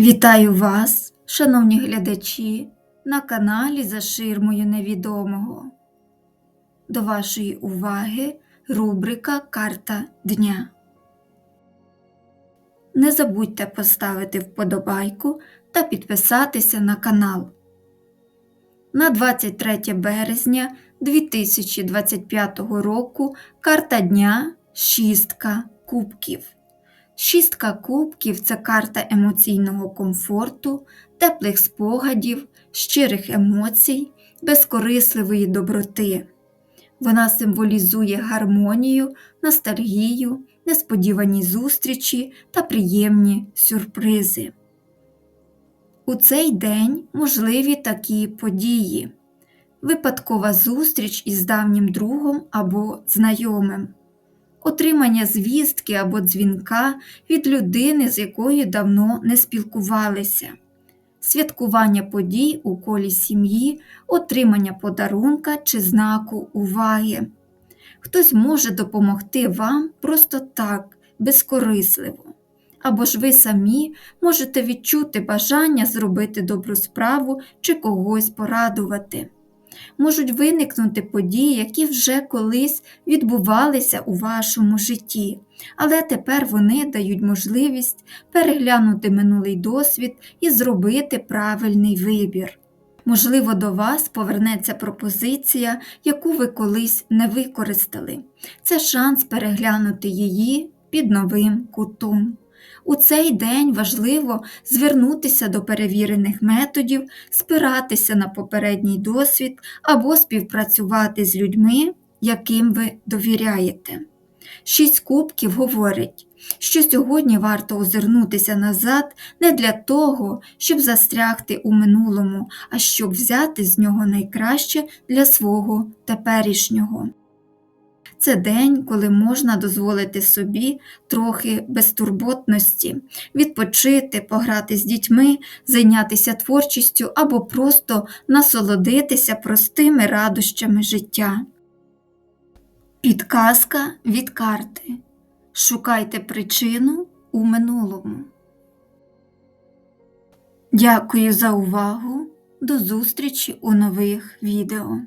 Вітаю вас, шановні глядачі, на каналі За ширмою невідомого. До вашої уваги рубрика Карта Дня. Не забудьте поставити вподобайку та підписатися на канал. На 23 березня 2025 року карта дня Шістка кубків. Шістка кубків це карта емоційного комфорту, теплих спогадів, щирих емоцій, безкорисливої доброти. Вона символізує гармонію, ностальгію, несподівані зустрічі та приємні сюрпризи. У цей день можливі такі події: випадкова зустріч із давнім другом або знайомим отримання звістки або дзвінка від людини, з якою давно не спілкувалися, святкування подій у колі сім'ї, отримання подарунка чи знаку уваги. Хтось може допомогти вам просто так, безкорисливо. Або ж ви самі можете відчути бажання зробити добру справу чи когось порадувати можуть виникнути події, які вже колись відбувалися у вашому житті, але тепер вони дають можливість переглянути минулий досвід і зробити правильний вибір. Можливо, до вас повернеться пропозиція, яку ви колись не використали. Це шанс переглянути її під новим кутом. У цей день важливо звернутися до перевірених методів, спиратися на попередній досвід або співпрацювати з людьми, яким ви довіряєте. Шість кубків говорить, що сьогодні варто озирнутися назад не для того, щоб застрягти у минулому, а щоб взяти з нього найкраще для свого теперішнього. Це день, коли можна дозволити собі трохи безтурботності, відпочити, пограти з дітьми, зайнятися творчістю або просто насолодитися простими радощами життя. Підказка від карти. Шукайте причину у минулому. Дякую за увагу. До зустрічі у нових відео.